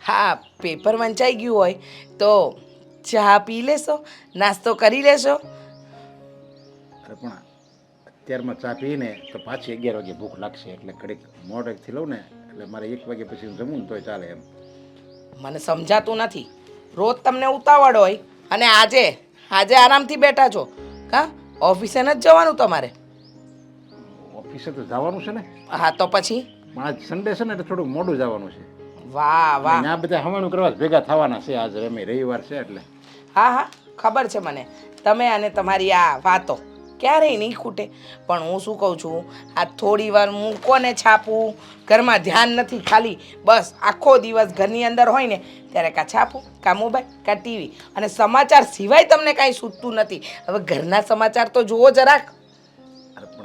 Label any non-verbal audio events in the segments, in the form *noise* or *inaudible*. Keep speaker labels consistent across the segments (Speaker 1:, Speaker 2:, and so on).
Speaker 1: હા પેપર વંચાઈ ગયું હોય તો ચા પી લેશો નાસ્તો કરી લેશો.
Speaker 2: અરે પણ અત્યારમાં ચા પીને તો પાછી અગિયાર વાગે ભૂખ લાગશે એટલે ઘડીક મોડેથી લઉં ને એટલે મારે એક વાગે પછી હું જમું તોય ચાલે એમ.
Speaker 1: મને સમજાતું નથી. રોજ તમને ઉતાવળ હોય અને આજે આજે આરામથી બેઠા છો. કા ઓફિસે નથી જવાનું તમારે?
Speaker 2: ઓફિસે તો જવાનું છે ને.
Speaker 1: હા તો પછી?
Speaker 2: આજ સન્ડે છે ને એટલે થોડુંક મોડું જવાનું છે.
Speaker 1: વાહ વાહ.
Speaker 2: આ બધા હવાણું કરવા ભેગા થવાના છે આજ રમી રવિવાર છે એટલે.
Speaker 1: હા હા ખબર છે મને. તમે અને તમારી આ વાતો ક્યારેય નહીં ખૂટે. પણ હું શું કહું છું આ થોડી વાર હું કોને છાપું? ઘરમાં ધ્યાન નથી ખાલી. બસ આખો દિવસ ઘરની અંદર હોય ને ત્યારે કાં છાપું કાં મોબાઈલ કાં ટીવી. અને સમાચાર સિવાય તમને કાંઈ સૂચતું નથી. હવે ઘરના સમાચાર તો જુઓ જરાક.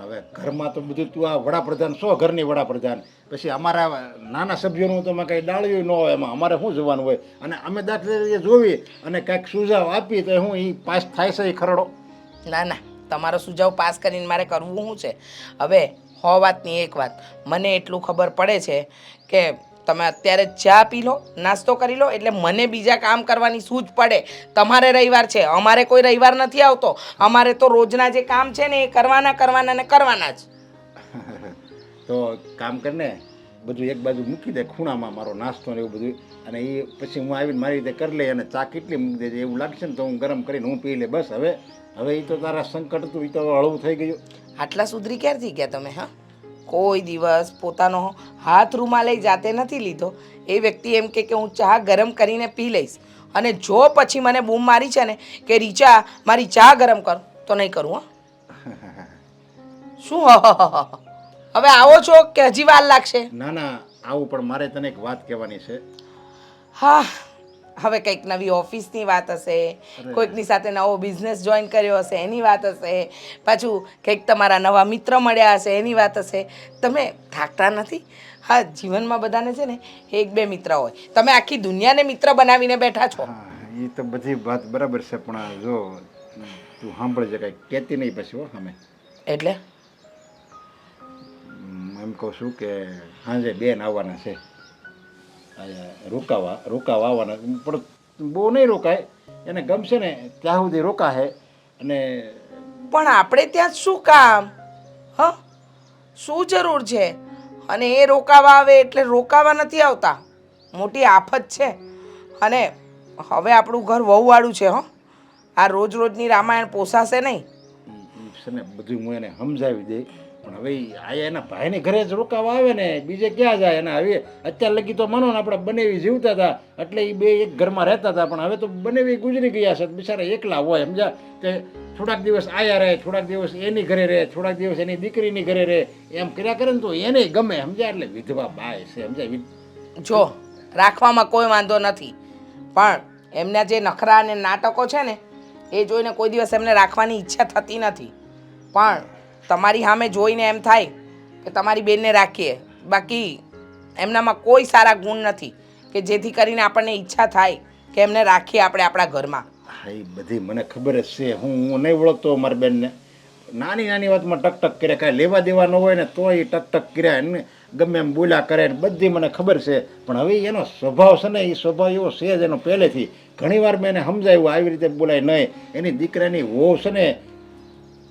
Speaker 2: હવે ઘરમાં તો બધું તું આ વડાપ્રધાન, સો ઘરની વડાપ્રધાન. પછી અમારા નાના સભ્યોનું તો એમાં કંઈ ડાળ્યું ન હોય, એમાં અમારે શું જોવાનું હોય? અને અમે દાખલા તરીકે જોવી અને કાંઈક સુઝાવ આપી તો હું એ પાસ થાય છે એ ખરડો?
Speaker 1: ના ના. તમારો સુઝાવ પાસ કરીને મારે કરવું શું છે? હવે, હો વાતની એક વાત. મને એટલું ખબર પડે છે કે તમે અત્યારે ચા પી લો નાસ્તો કરી લો એટલે મને બીજા કામ કરવાની સૂઝ પડે. તમારે રવિવાર છે અમારે કોઈ રવિવાર નથી આવતો. અમારે તો રોજના જે કામ છે ને એ કરવાના કરવાના ને કરવાના જ. *laughs*
Speaker 2: તો કામ કરીને બધું એક બાજુ મૂકી દે ખૂણામાં મારો નાસ્તો ને એવું બધું. અને એ પછી હું આવીને મારી રીતે કરી લઈ અને ચા કેટલી મૂકી દેજે એવું લાગશે ને તો હું ગરમ કરીને હું પી લે બસ. હવે હવે એ તો તારા સંકટ હતું એ તો હળવું થઈ ગયું.
Speaker 1: આટલા સુધરી ક્યારથી ગયા તમે હા? કોઈ દિવસ પોતાનો હાથ રૂમાલે જાતે નથી લીધો. એ વ્યક્તિ એમ કે કે હું ચા ગરમ કરીને પી લઈશ. અને જો પછી મને બૂમ મારી છે ને કે રીચા મારી ચા ગરમ કર તો નહીં કરું હા. શું. હવે આવો છો કે હજી વાર લાગશે?
Speaker 2: ના ના આવું પણ મારે તને એક વાત કહેવાની છે.
Speaker 1: હા. હવે કંઈક નવી ઓફિસની વાત હશે કોઈકની સાથે નવો બિઝનેસ જોઈન કર્યો હશે એની વાત હશે પાછું કંઈક તમારા નવા મિત્ર મળ્યા હશે એની વાત હશે. તમે થાકતા નથી? હા જીવનમાં બધાને છે ને એક બે મિત્ર હોય. તમે આખી દુનિયાને મિત્ર બનાવીને બેઠા છો.
Speaker 2: એ તો બધી વાત બરાબર છે પણ જો તું સાંભળજે કંઈક કહેતી નહીં પછી હો અમે.
Speaker 1: એટલે?
Speaker 2: એમ કહું છું કે સાંજે બેન આવવાના છે. રોકાવા રોકાવા આવવાના પણ બહુ નહીં રોકાય. એને ગમશે ને, ત્યાં સુધી રોકાશે અને
Speaker 1: પણ આપણે ત્યાં શું કામ? હ? શું જરૂર છે? અને એ રોકાવા આવે એટલે રોકાવા નથી આવતા. મોટી આફત છે. અને હવે આપણું ઘર વહુવાળું છે, હો? આ રોજ રોજની રામાયણ પોસાશે નહીં.
Speaker 2: છે ને, બધું હું એને સમજાવી દઈ પણ હવે આયા એના ભાઈને ઘરે જ રોકાવા આવે ને, બીજે ક્યાં જાય? અને હવે અત્યાર લગી તો માનો ને આપણે બનેવી જીવતા હતા, એટલે એ બે એક ઘરમાં રહેતા હતા, પણ હવે તો બનેવી ગુજરી ગયા છે. બિચારા એકલા હોય સમજા તે થોડાક દિવસ આયા રહે, થોડાક દિવસ એની ઘરે રહે, થોડાક દિવસ એની દીકરીની ઘરે રહે. એમ કર્યા કરે ને તો એને ગમે, સમજ્યા? એટલે વિધવા બાય છે, સમજાય?
Speaker 1: જો, રાખવામાં કોઈ વાંધો નથી. પણ એમના જે નખરા અને નાટકો છે ને, એ જોઈને કોઈ દિવસ એમને રાખવાની ઈચ્છા થતી નથી. પણ તમારી સામે જોઈને એમ થાય કે તમારી બેનને રાખીએ. બાકી એમનામાં કોઈ સારા ગુણ નથી કે જેથી કરીને આપણને ઈચ્છા થાય કે એમને રાખીએ આપણે આપણા ઘરમાં.
Speaker 2: એ બધી મને ખબર જ છે. હું નહીં ઓળખતો મારી બેનને. નાની નાની વાતમાં ટકટક કર્યા. કરે કાંઈ લેવા દેવા ન હોય ને તોય એ ટક ટક કર્યા. એમને ગમે એમ બોલ્યા કરે ને બધી મને ખબર છે. પણ હવે એનો સ્વભાવ છે ને, એ સ્વભાવ એવો છે જ એનો પહેલેથી. ઘણીવાર મેં એને સમજાવ્યું, આવી રીતે બોલાય નહીં. એની દીકરાની વહુ છે ને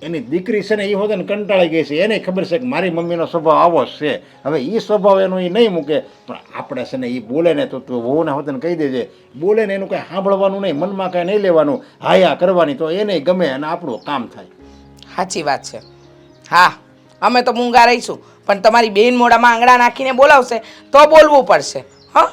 Speaker 2: એની દીકરી છે ને એ હોતે કંટાળી ગઈ છે. એને ખબર છે કે મારી મમ્મીનો સ્વભાવ આવો જ છે. હવે એ સ્વભાવ એનો એ નહીં મૂકે. પણ આપણે છે ને એ બોલે ને તો તું વહુને હોદન કહી દેજે. બોલે ને એનું કાંઈ સાંભળવાનું નહીં મનમાં કાંઈ નહીં લેવાનું. હાયા કરવાની તો એને ગમે અને આપણું કામ થાય.
Speaker 1: સાચી વાત છે. હા અમે તો મૂંગા રહીશું. પણ તમારી બેન મોઢામાં આંગળા નાખીને બોલાવશે તો બોલવું પડશે. હા?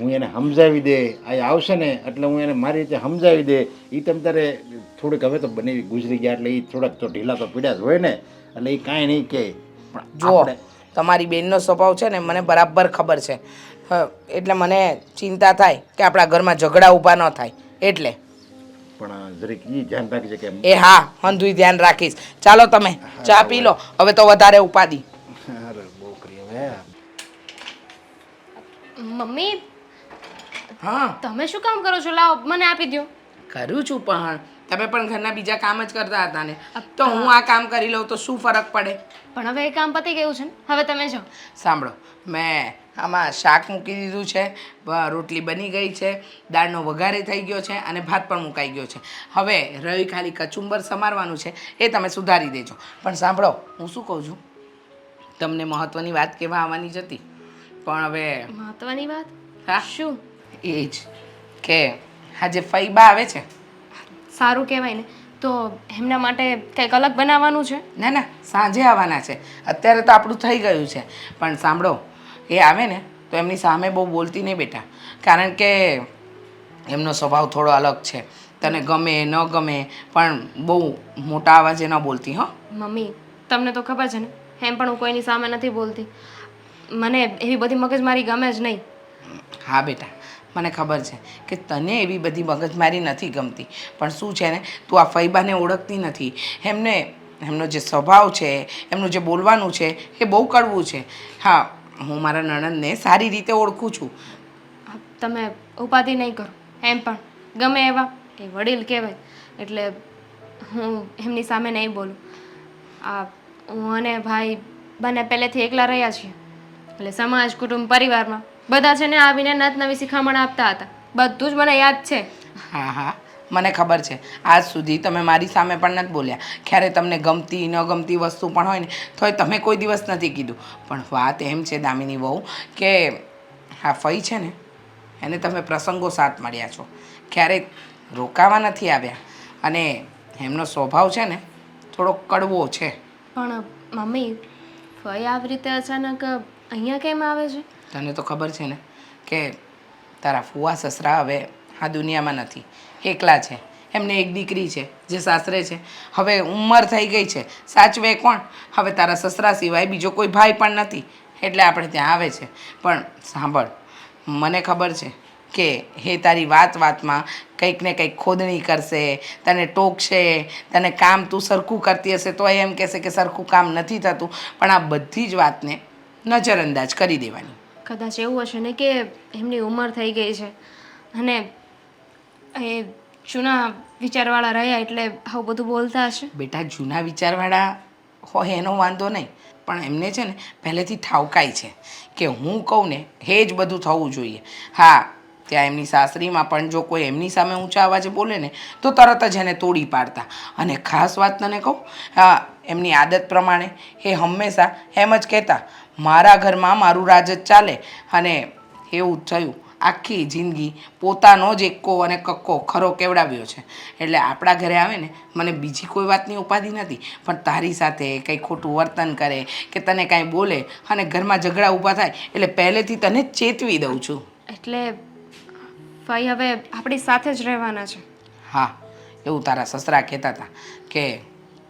Speaker 2: હું એને સમજાવી દે. આ આવશે ને એટલે હું એને મારી રીતે સમજાવી દે. એ તમ તારે થોડીક હવે તો બની ગુજરી ગયા એટલે એ થોડાક તો ઢીલા તો પીડ્યા જ હોય ને. એટલે એ કાંઈ નહીં કહે પણ
Speaker 1: જુઓ તમારી બેનનો સ્વભાવ છે ને મને બરાબર ખબર છે. એટલે મને ચિંતા થાય કે આપણા ઘરમાં ઝઘડા ઊભા ન થાય. એટલે.
Speaker 2: પણ જરીક એ ધ્યાન રાખજે કે
Speaker 1: એ હા હંધુય ધ્યાન રાખીશ. ચાલો તમે ચા પી લો. હવે તો વધારે ઉપાદી
Speaker 2: અરે બોકરી હવે.
Speaker 3: મમ્મી
Speaker 1: હા.
Speaker 3: તમે શું કામ કરો છો? લાવો મને આપી દો
Speaker 1: કરું છું પણ તમે પણ ઘરના બીજા કામ જ કરતા હતા ને. તો હું આ કામ કરી લઉં તો શું ફરક પડે?
Speaker 3: પણ હવે એ કામ પતી ગયું છે ને. હવે તમે જાઓ.
Speaker 1: સાંભળો મેં આમાં શાક મૂકી દીધું છે રોટલી બની ગઈ છે દાળનો વઘારે થઈ ગયો છે અને ભાત પણ મુકાઈ ગયો છે. હવે રવિ ખાલી કચુંબર સમારવાનું છે એ તમે સુધારી દેજો. પણ સાંભળો હું શું કહું છું? તમને મહત્ત્વની વાત કહેવા આવવાની જ હતી. પણ હવે
Speaker 3: મહત્વની વાત?
Speaker 1: હા.
Speaker 3: શું?
Speaker 1: એ જ કે આ જે ફૈબા આવે છે.
Speaker 3: સારું કહેવાય ને તો એમના માટે કંઈક અલગ બનાવવાનું છે?
Speaker 1: ના ના સાંજે આવવાના છે. અત્યારે તો આપણું થઈ ગયું છે. પણ સાંભળો એ આવે ને તો એમની સામે બહુ બોલતી નહીં બેટા. કારણ કે એમનો સ્વભાવ થોડો અલગ છે. તને ગમે ન ગમે પણ બહુ મોટા અવાજે ન બોલતી હો.
Speaker 3: મમ્મી તમને તો ખબર છે ને એમ પણ હું કોઈની સામે નથી બોલતી. મને એવી બધી મગજમારી ગમે જ નહીં.
Speaker 1: હા બેટા. મને ખબર છે કે તને એવી બધી મગજમારી નથી ગમતી. પણ શું છે ને, તું આ ફૈબાને ઓળખતી નથી. એમને, એમનો જે સ્વભાવ છે, એમનું જે બોલવાનું છે, એ બહુ કડવું છે. હા, હું મારા નણંદને સારી રીતે ઓળખું છું.
Speaker 3: તમે ઉપાધિ નહીં કરો. એમ પણ. ગમે એવા, એ વડીલ કહેવાય. એટલે હું એમની સામે નહીં બોલું. આ, હું અને ભાઈ બંને પહેલેથી એકલા રહ્યા છીએ. એટલે સમાજ, કુટુંબ, પરિવારમાં બધા છે ને આવીને નત નવી શિખામણ આપતા હતા. બધું જ મને યાદ છે.
Speaker 1: હા હા. મને ખબર છે. આજ સુધી તમે મારી સામે પણ નથી બોલ્યા. ક્યારે તમને ગમતી ન ગમતી વસ્તુ પણ હોય ને તોય તમે કોઈ દિવસ નથી કીધું. પણ વાત એમ છે દામિની બહુ કે આ ફઈ છે ને એને તમે પ્રસંગો સાથ મળ્યા છો. ક્યારેક રોકાવા નથી આવ્યા. અને એમનો સ્વભાવ છે ને થોડો કડવો છે.
Speaker 3: પણ મમ્મી ફઈ આવી રીતે અચાનક અહીંયા કેમ આવે છે?
Speaker 1: તને તો ખબર છે ને કે તારા ફુવા સસરા હવે આ દુનિયામાં નથી. એકલા છે. એમને એક દીકરી છે, જે સાસરે છે. હવે ઉંમર થઈ ગઈ છે. સાચવે કોણ? હવે તારા સસરા સિવાય બીજો કોઈ ભાઈ પણ નથી. એટલે આપણે ત્યાં આવે છે. પણ સાંભળ, મને ખબર છે કે હે તારી વાત વાતમાં કંઈક ને કંઈક ખોદણી કરશે, તને ટોકશે, તને કામ તું સરખું કરતી હશે, તો એમ કહેશે કે સરખું કામ નથી થતું. પણ આ બધી જ વાતને નજરઅંદાજ કરી દેવાની.
Speaker 3: કદાચ એવું હશે ને કે એમની ઉંમર થઈ ગઈ છે. અને એ જૂના વિચારવાળા રહ્યા એટલે આવું બધું બોલતા હશે.
Speaker 1: બેટા, જૂના વિચારવાળા હોય એનો વાંધો નહીં. પણ એમને છે ને પહેલેથી ઠાવકાય છે કે હું કહું ને એ જ બધું થવું જોઈએ. હા, ત્યાં એમની સાસરીમાં પણ જો કોઈ એમની સામે ઊંચા અવાજે બોલે ને, તો તરત જ એને તોડી પાડતા. અને ખાસ વાત તને કહું, હા, એમની આદત પ્રમાણે એ હંમેશા એમ જ કહેતા મારા ઘરમાં મારું રાજ જ ચાલે. અને એવું થયું. આખી જિંદગી પોતાનો જ એક્કો અને કક્કો ખરો કેવડાવ્યો છે. એટલે આપણા ઘરે આવે ને મને બીજી કોઈ વાતની ઉપાધિ નથી. પણ તારી સાથે કંઈ ખોટું વર્તન કરે કે તને કાંઈ બોલે અને ઘરમાં ઝઘડા ઊભા થાય એટલે પહેલેથી તને ચેતવી દઉં છું.
Speaker 3: એટલે ભાઈ હવે આપણી સાથે જ રહેવાના છે.
Speaker 1: હા એવું તારા સસરા કહેતા હતા કે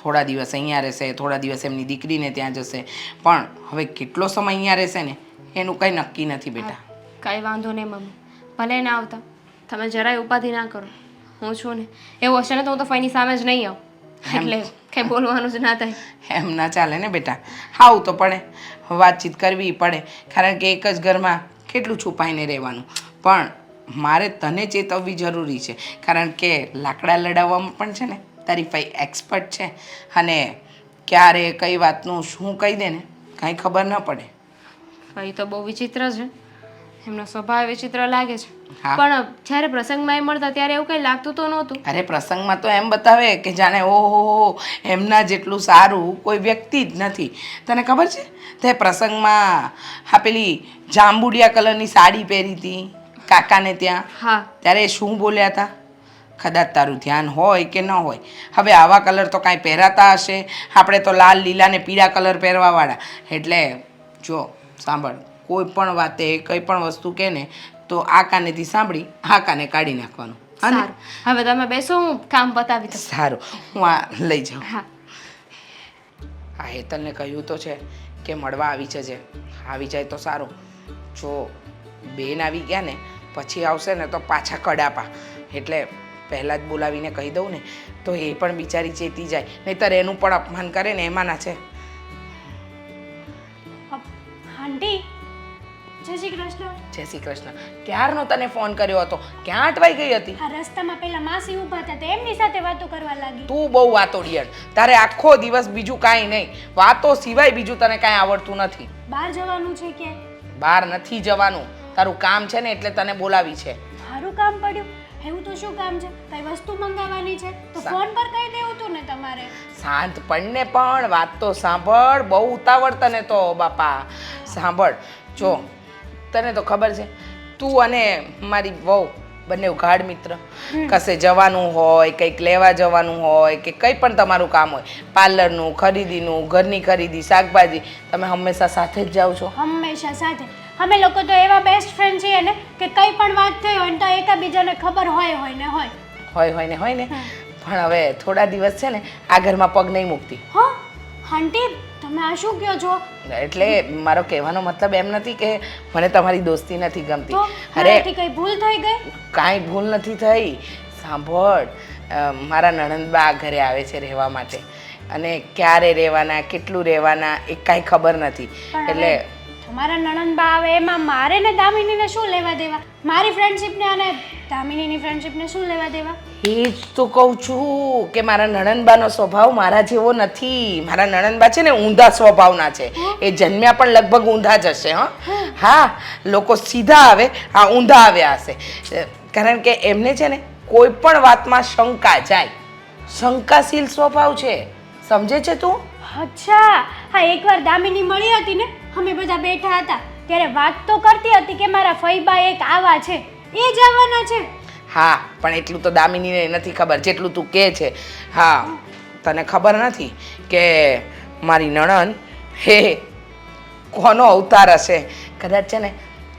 Speaker 1: થોડા દિવસ અહીંયા રહેશે થોડા દિવસ એમની દીકરીને ત્યાં જશે. પણ હવે કેટલો સમય અહીંયા રહેશે ને એનું કંઈ નક્કી નથી બેટા.
Speaker 3: કાંઈ વાંધો નહીં મમ્મી. ભલે ના આવતા. તમે જરાય ઉપાધિ ના કરો. હું છું ને. એવું હશે ને તો હું તો ફઈની સામે જ નહીં આવું. એટલે કંઈ બોલવાનું જ ના થાય.
Speaker 1: એમ ના ચાલે ને બેટા. આવું તો પડે. વાતચીત કરવી પડે. કારણ કે એક જ ઘરમાં કેટલું છુપાઈને રહેવાનું. પણ મારે તને ચેતવવી જરૂરી છે. કારણ કે લાકડા લડાવવામાં પણ છે ને તારી ભાઈ એક્સપર્ટ છે અને ક્યારે કઈ વાતનું શું કહી દે ને કાંઈ ખબર ન પડે.
Speaker 3: ભાઈ તો બહુ વિચિત્ર છે. એમનો સ્વભાવ વિચિત્ર લાગે છે.
Speaker 1: હા.
Speaker 3: પણ જ્યારે પ્રસંગમાં એ મળતા ત્યારે એવું કંઈ લાગતું તો નહોતું.
Speaker 1: અરે પ્રસંગમાં તો એમ બતાવે કે જાણે ઓહો એમના જેટલું સારું કોઈ વ્યક્તિ જ નથી. તને ખબર છે? તે પ્રસંગમાં હા પેલી જાંબુડિયા કલરની સાડી પહેરી હતી કાકાને ત્યાં.
Speaker 3: હા.
Speaker 1: ત્યારે શું બોલ્યા હતા? કદાચ તારું ધ્યાન હોય કે ન હોય. હવે આવા કલર તો કાંઈ પહેરાતા હશે. આપણે તો લાલ લીલા ને પીળા કલર પહેરવાવાળા. એટલે જો સાંભળ કોઈ પણ વાતે કંઈ પણ વસ્તુ કહે ને તો આ કાનેથી સાંભળી આ કાને કાઢી નાખવાનું. હા
Speaker 3: હવે તમે બેસો હું કામ પતાવી
Speaker 1: સારું. હું આ લઈ જાઉં.
Speaker 3: હા.
Speaker 1: આ હેતલને કહ્યું તો છે કે મળવા આવી જજે. આવી જાય તો સારું. જો બેન આવી ગયા ને પછી આવશે ને તો પાછા કડાપા. એટલે પહેલાં જ બોલાવીને કહી દઉં ને તો એ પણ બિચારી ચેતી જાય. નહીતર એનું પણ અપમાન કરે ને એમાંના છે.
Speaker 4: આંટી જય શ્રી કૃષ્ણ.
Speaker 1: જય શ્રી કૃષ્ણ. ક્યારનો તને ફોન કર્યો હતો? ક્યાં અટવાઈ ગઈ હતી?
Speaker 4: આ રસ્તામાં પેલા માસી ઊભા હતા તે એમની સાથે વાતો કરવા લાગી.
Speaker 1: તું બહુ વાતોડિયણ તારે આખો દિવસ બીજું કાંઈ નહીં. વાતો સિવાય બીજું તને કાંઈ આવડતું નથી.
Speaker 4: બહાર જવાનું છે કે?
Speaker 1: બહાર નથી જવાનું. તારું કામ છે ને એટલે તને બોલાવી છે.
Speaker 4: મારું કામ પડ્યું. એવું તો શું કામ છે? કઈ વસ્તુ મંગાવવાની છે? તો ફોન પર કહી દેવું તું ને તમારે?
Speaker 1: શાંત પડને પણ વાત તો સાંભળ બહુ ઉતાવળ તને તો બાપા. સાંભળ જો તને તો ખબર છે તું અને મારી વહુ બંને ગાઢ મિત્ર. કશે જવાનું હોય કંઈક લેવા જવાનું હોય કે કંઈ પણ તમારું કામ હોય પાર્લરનું ખરીદીનું ઘરની ખરીદી શાકભાજી તમે હંમેશા સાથે જ જાઓ છો.
Speaker 4: હંમેશા સાથે. અમે લોકો તો એવા બેસ્ટ ફ્રેન્ડ છીએ ને કે કંઈ પણ વાત થઈ હોય ને તો એકાબીજાને ખબર હોય હોય ને હોય.
Speaker 1: હોય હોય ને હોય ને. પણ હવે થોડા દિવસ છે ને આ ઘરમાં પગ નહીં મૂકતી.
Speaker 4: હા આંટી તમે આ શું કહો છો?
Speaker 1: એટલે મારો કહેવાનો મતલબ એમ નથી કે મને તમારી દોસ્તી નથી ગમતી. અરે
Speaker 4: કઈ ભૂલ થઈ ગઈ?
Speaker 1: કાંઈ ભૂલ નથી થઈ. સાંભળ મારા નણંદબા આ ઘરે આવે છે રહેવા માટે. અને ક્યારે રહેવાના કેટલું રહેવાના એ કાંઈ ખબર નથી. એટલે
Speaker 4: તમારા નણંદબા આવે એમાં મારે ને દામિનીને શું લેવા દેવા? મારી ફ્રેન્ડશિપને અને દામિનીની ફ્રેન્ડશિપને શું લેવા દેવા?
Speaker 1: એ જ તો કહું છું કે મારા નણંદબાનો સ્વભાવ મારા જેવો નથી. મારા નણંદબા છે ને ઊંધા સ્વભાવના છે. એ જન્મ્યા પણ લગભગ ઊંધા જ હશે હા. હા. લોકો સીધા આવે આ ઊંધા આવ્યા હશે. કારણ કે એમને છે ને કોઈ પણ વાતમાં શંકા જાય. શંકાશીલ સ્વભાવ છે. સમજે છે તું?
Speaker 4: અચ્છા. હા એકવાર દામિની મળી હતી ને અમે બધા બેઠા હતા ત્યારે વાત તો કરતી હતી કે મારા ફઈબા એક આવા છે, એ જ આવવાના છે.
Speaker 1: હા, પણ એટલું તો દામિનીને નથી ખબર, જેટલું તું કહે છે. હા, તને ખબર નથી કે મારી નણંદ, હે, કોનો અવતાર હશે? કદાચ છે ને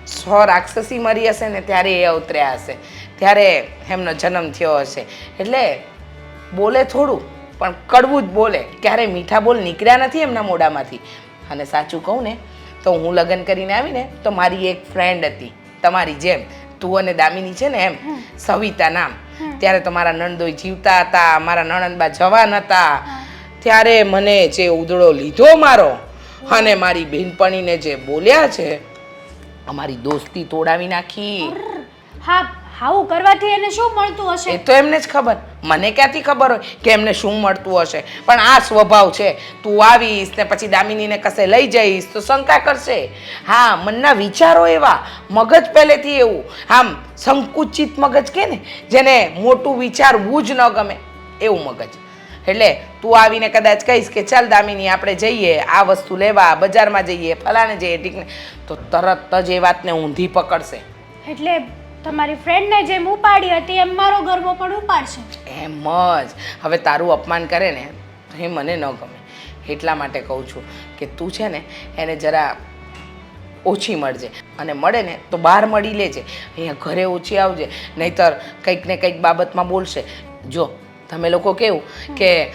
Speaker 1: સો રાક્ષસી મરી હશે ને ત્યારે એ અવતર્યા હશે. ત્યારે એમનો જન્મ થયો હશે. એટલે બોલે થોડું, પણ કડવું જ બોલે. ક્યારે મીઠા બોલ નીકળ્યા નથી એમના મોઢામાંથી. અને સાચું કહું ને તો હું લગ્ન કરીને આવીને તો મારી એક ફ્રેન્ડ હતી તમારી જેમ તું અને દામિની છે ને એમ સવિતા નામ. ત્યારે તો મારા નણંદોય જીવતા હતા મારા નણંદબા જવાન હતા. ત્યારે મને જે ઉદળો લીધો મારો અને મારી બહેનપણીને જે બોલ્યા છે અમારી દોસ્તી તોડાવી નાખી.
Speaker 4: હા. આવું કરવાથી એને શું મળતું
Speaker 1: એ
Speaker 4: હશે
Speaker 1: તો એમને જ ખબર. મને ક્યાંથી ખબર હોય કે એમને શું મળતું હશે? પણ આ સ્વભાવ છે. તું આવીશ ને પછી દામિનીને કશે લઈ જઈશ તો શંકા કરશે. હા મનના વિચારો એવા. મગજ પહેલેથી એવું. આમ સંકુચિત મગજ કે ને જેને મોટું વિચારવું જ ન ગમે એવું મગજ. એટલે તું આવીને કદાચ કહીશ કે ચાલ દામિની આપણે જઈએ આ વસ્તુ લેવા બજારમાં જઈએ ફલાણે જઈએ ઠીકને તો તરત જ એ વાતને ઊંધી પકડશે.
Speaker 4: એટલે તમારી ફ્રેન્ડને જેમ ઉપાડી હતી એમ મારો ગરબો પણ ઉપાડશે.
Speaker 1: એમ જ. હવે તારું અપમાન કરે ને એ મને ન ગમે. એટલા માટે કહું છું કે તું છે ને, એને જરા ઓછી મળજે. અને મળે ને, તો બહાર મળી લેજે. અહીંયા ઘરે ઓછી આવજે. નહીતર કંઈક ને કંઈક બાબતમાં બોલશે. જો, તમે લોકો કેવું કે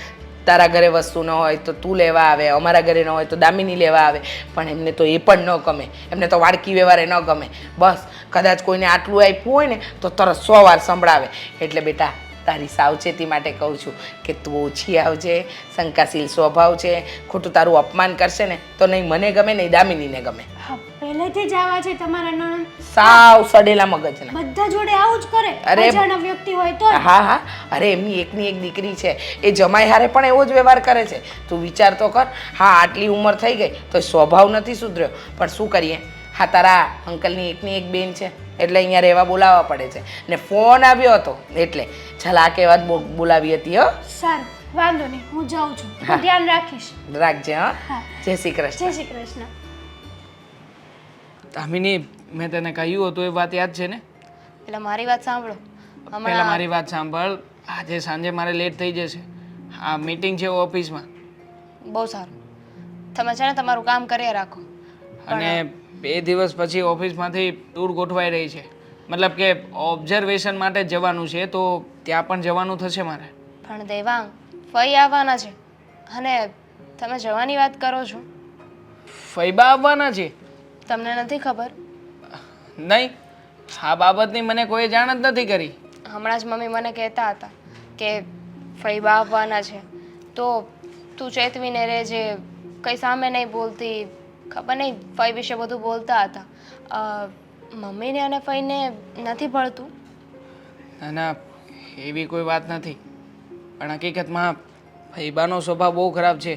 Speaker 1: તારા ઘરે વસ્તુ ન હોય તો તું લેવા આવે, અમારા ઘરે ન હોય તો દામિની લેવા આવે. પણ એમને તો એ પણ ન ગમે. એમને તો વાડકી વ્યવહારે ન ગમે. બસ, કદાચ કોઈને આટલું આપ્યું હોય ને તો તરત સો વાર સંભળાવે. એટલે બેટા તારી સાવચેતી માટે કહું છું કે તું ઓછી આવજે શંકાશીલ સ્વભાવ છે ખોટું તારું અપમાન કરશે ને તો નહીં મને ગમે નહીં દામિનીને ગમે.
Speaker 4: પહેલેથી જ આવા છે તમારા નણંદ.
Speaker 1: સાવ સડેલા મગજના
Speaker 4: બધા જોડે આવું જ કરે.
Speaker 1: અરે-
Speaker 4: અજાણ્યા વ્યક્તિ હોય તો
Speaker 1: હા હા. અરે એમની એકની એક દીકરી છે એ જમાઈ હારે પણ એવો જ વ્યવહાર કરે છે. તું વિચાર તો કર હા આટલી ઉંમર થઈ ગઈ તો સ્વભાવ નથી સુધર્યો. પણ શું કરીએ? હા તારા અંકલની એકની એક બેન છે એટલે અહીંયા રહેવા બોલાવવા પડે છે. ને ફોન આવ્યો હતો એટલે ચાલ આ કહેવત બોલાવી હતી હો.
Speaker 4: સારું વાંધો નહીં હું જાઉં છું.
Speaker 1: હા.
Speaker 4: ધ્યાન રાખીશ.
Speaker 1: રાખજે હા.
Speaker 4: હા.
Speaker 1: જય શ્રી કૃષ્ણ.
Speaker 4: જય શ્રી કૃષ્ણ.
Speaker 5: તામિની મેં તને કહ્યું હતું એ વાત યાદ છે ને?
Speaker 3: એટલે મારી વાત સાંભળો. પેલા
Speaker 5: મારી વાત સાંભળ આજે સાંજે મારે લેટ થઈ જશે. આ મીટિંગ છે ઓફિસમાં
Speaker 3: બહુ સારું. તમે છે ને તમારું કામ કર્યા રાખો.
Speaker 5: અને બે દિવસ પછી ઓફિસમાંથી ટૂર ગોઠવાઈ રહી છે. મતલબ કે ઓબ્ઝર્વેશન માટે જવાનું છે તો ત્યાં પણ જવાનું થશે મારે?
Speaker 3: પણ દેવાંગ ફઈ આવવાના છે. અને તમે જવાની વાત કરો છો?
Speaker 5: ફઈબા આવવાના છે?
Speaker 3: તમને નથી ખબર?
Speaker 5: નહીં. આ બાબતની મને કોઈ જાણ જ નથી કરી.
Speaker 3: હમણાં જ મમ્મી મને કહેતા હતા કે ફઈબા આવવાના છે. તો તું ચેતવીને રહેજે કંઈ સામે નહીં બોલતી. ખબર નહીં ફઈ વિશે બધું બોલતા હતા. મમ્મીને અને ફઈને નથી ભળતું?
Speaker 5: ના ના એવી કોઈ વાત નથી. પણ હકીકતમાં ફઈબાનો સ્વભાવ બહુ ખરાબ છે.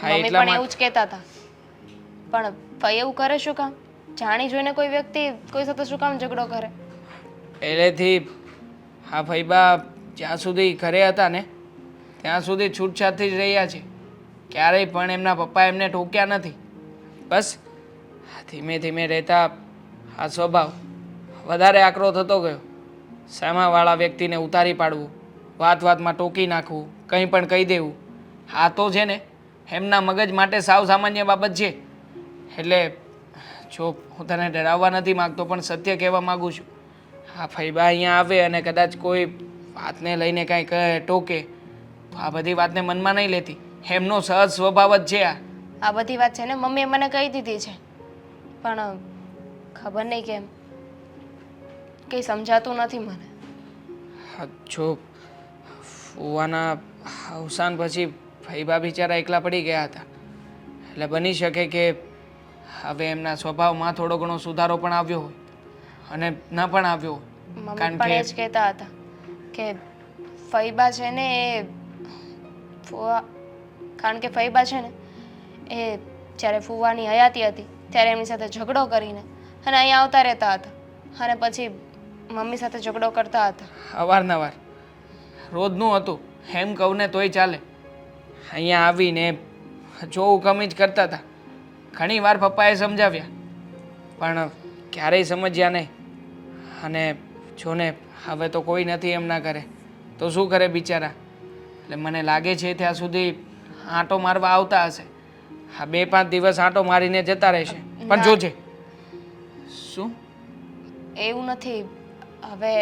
Speaker 5: હા
Speaker 3: મમ્મી
Speaker 5: એટલા
Speaker 3: પણ એવું જ કહેતા હતા. પણ ફઈ એવું કરે શું કામ? જાણી જોઈને કોઈ વ્યક્તિ કોઈ સાથે શું કામ ઝઘડો કરે?
Speaker 5: પહેલેથી આ ફઈબા જ્યાં સુધી ઘરે હતા ને ત્યાં સુધી છૂટછાટથી જ રહ્યા છે. ક્યારેય પણ એમના પપ્પા એમને ટોક્યા નથી. બસ. ધીમે ધીમે રહેતા આ સ્વભાવ વધારે આકરો થતો ગયો. સામાવાળા વ્યક્તિને ઉતારી પાડવું વાત વાતમાં ટોકી નાખવું, કંઈ પણ કહી દેવું, આ તો છે ને એમના મગજ માટે સાવ સામાન્ય બાબત છે. એટલે જો હું તને ડરાવવા નથી માગતો, પણ સત્ય કહેવા માગું છું, આ ફૈબા અહીંયા આવે અને કદાચ કોઈ વાતને લઈને કાંઈ કહે, ટોકે, તો આ બધી વાતને મનમાં નહીં લેતી. એમનો સહજ સ્વભાવ જ છે આ.
Speaker 3: આ બધી વાત છે ને મમ્મીએ મને કહી દીધી છે. પણ ખબર નહીં કેમ. કંઈ સમજાતું નથી મને.
Speaker 5: હા, જો ફુવાના અવસાન પછી ફૈબા બિચારા એકલા પડી ગયા હતા. એટલે બની શકે કે હવે એમના સ્વભાવમાં થોડો ઘણો સુધારો પણ આવ્યો હોય. અને ન પણ આવ્યો હોય.
Speaker 3: મમ્મી
Speaker 5: કારણ
Speaker 3: પણ એ
Speaker 5: કે
Speaker 3: જ કહેતા હતા કે ફૈબા છે ને એ ફુવા કારણ કે ફૈબા છે ને એ જ્યારે ફુવાની હયાતી હતી, ત્યારે એમની સાથે ઝઘડો કરીને અને અહીંયા આવતા રહેતા હતા. અને પછી મમ્મી સાથે ઝઘડો કરતા હતા.
Speaker 5: અવારનવાર રોજનું હતું. એમ કહું ને તોય ચાલે. અહીંયા આવીને જોવું કમી જ કરતા હતા. ઘણી વાર પપ્પાએ સમજાવ્યા. પણ ક્યારેય સમજ્યા નહીં. અને જો ને હવે તો કોઈ નથી એમના કરે તો શું કરે બિચારા? એટલે મને લાગે છે ત્યાં સુધી આંટો મારવા આવતા હશે. હા બે પાંચ દિવસ આંટો મારીને જતા રહેશે. પણ જોજે. શું?
Speaker 3: એવું નથી. હવે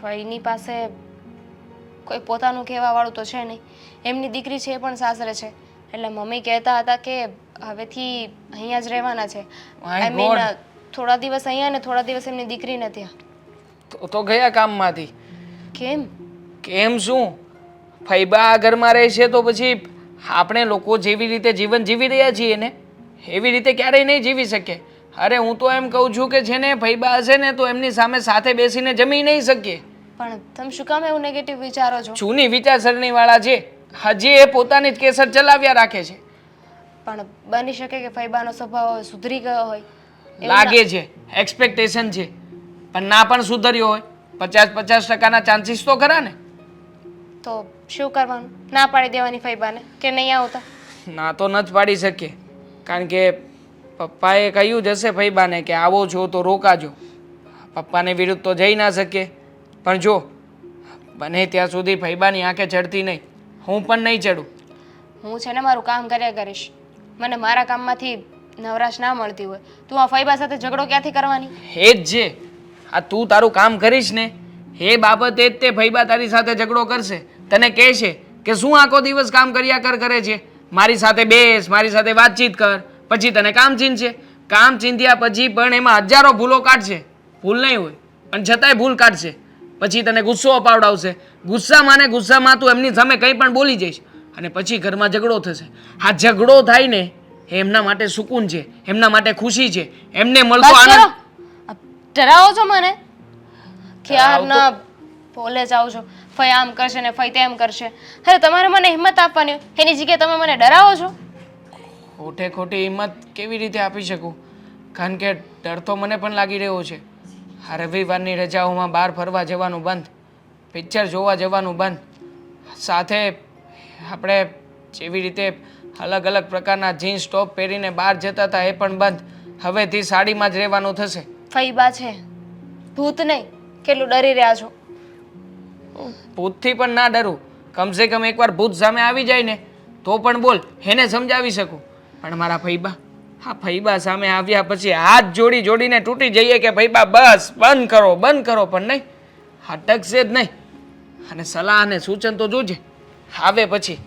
Speaker 3: ફઈની પાસે કોઈ પોતાનું કહેવાવાળું તો છે નહીં. એમની દીકરી છે એ પણ સાસરે છે. એટલે મમ્મી કહેતા હતા કે હવેથી અહીંયા જ રહેવાના છે. આઈ મીન થોડા દિવસ અહીંયા ને થોડા દિવસ એમની દીકરીને ત્યાં.
Speaker 5: તો તો ગયા કામમાંથી?
Speaker 3: કેમ?
Speaker 5: કેમ શું? ફઈબા આ ઘરમાં રહે છે તો પછી આપણે લોકો જેવી રીતે જીવન જીવી રહ્યા છીએ ને એવી રીતે ક્યારેય નહીં જીવી શકીએ. અરે હું તો એમ કહું છું કે છે ને ભાઈબા હશે ને તો એમની સામે સાથે બેસીને જમી નહીં શકીએ.
Speaker 3: પણ તમે શું કામ એવું નેગેટિવ વિચારો છો?
Speaker 5: જૂની વિચારસરણી વાળા છે હજી એ પોતાની જ કેસર ચલાવ્યા રાખે છે.
Speaker 3: પણ બની શકે કે ફૈબાનો સ્વભાવ સુધરી ગયો હોય?
Speaker 5: લાગે છે એક્સપેક્ટેશન છે. પણ ના પણ સુધર્યો હોય. પચાસ પચાસ ટકાના ચાન્સીસ તો ખરા ના-
Speaker 3: તો શું કરવાનું? ના પાડી દેવાની ફૈબાને કે નહીં આવતા?
Speaker 5: ના તો ન જ પાડી શકીએ કારણ કે પપ્પાએ કહ્યું જ હશે ફૈબાને કે આવો છો તો રોકાજો. પપ્પાને વિરુદ્ધ તો જઈ ના શકીએ પણ જો બને ત્યાં સુધી ફૈબાની આંખે ચડતી નહીં. હું પણ નહીં ચડું.
Speaker 3: હું છે ને મારું કામ કર્યા કરીશ. મને મારા કામમાંથી નવરાશ ના મળતી હોય. તું આ ફૈબા સાથે ઝઘડો ક્યાંથી કરવાની?
Speaker 5: એ જ છે આ તું તારું કામ કરીશ ને. એ બાબતે જ તે ફૈબા તારી સાથે ઝઘડો કરશે. તને કહેશે કે શું આખો દિવસ કામ કર્યા કર કરે છે? મારી સાથે બેસ મારી સાથે વાતચીત કર. પછી તને કામ ચીનશે કામ ચીંધ્યા પછી પણ એમાં હજારો ભૂલો કાઢશે. ભૂલ નહીં હોય પણ છતાંય ભૂલ કાઢશે. પછી તને ગુસ્સો અપાવડાવશે. ગુસ્સામાં ને ગુસ્સામાં તું એમની સામે કંઈ પણ બોલી જઈશ. અને પછી ઘરમાં ઝઘડો થશે. આ ઝઘડો થાય ને એમના માટે સુકૂન છે. એમના માટે ખુશી છે. એમને મળતો આનંદ
Speaker 3: ડરાવો છો મને? ક્યારના બોલે જાઓ છો ફઈ આમ કરશે ને ફઈ તેમ કરશે. અરે તમારે મને હિંમત આપવાની એની જગ્યાએ તમે મને ડરાવો છો?
Speaker 5: ખોટે ખોટી હિંમત કેવી રીતે આપી શકું? કારણ કે ડર તો મને પણ લાગી રહ્યો છે. આ રવિવારની રજાઓમાં બહાર ફરવા જવાનું બંધ પિક્ચર જોવા જવાનું બંધ. સાથે આપણે જેવી રીતે અલગ અલગ પ્રકારના જીન્સ ટોપ પહેરીને બહાર જતા હતા એ પણ બંધ. હવેથી સાડીમાં જ રહેવાનું થશે.
Speaker 3: ફઈબા છે. ભૂત નહીં કેટલું ડરી રહ્યા છો.
Speaker 5: ભૂતથી પણ ના ડરું. કમસે કમ એકવાર ભૂત સામે આવી જાય ને, તો પણ બોલ, એને સમજાવી શકું. પણ મારા ભાઈબા હા, ફૈબા સામે આવ્યા પછી હાથ જોડી જોડીને તૂટી જઈએ કે ભાઈબા બસ, બંધ કરો બંધ કરો, પણ નહીં હા ટકશે જ નહીં. અને સલાહ અને સૂચન તો જોજે. આવે પછી.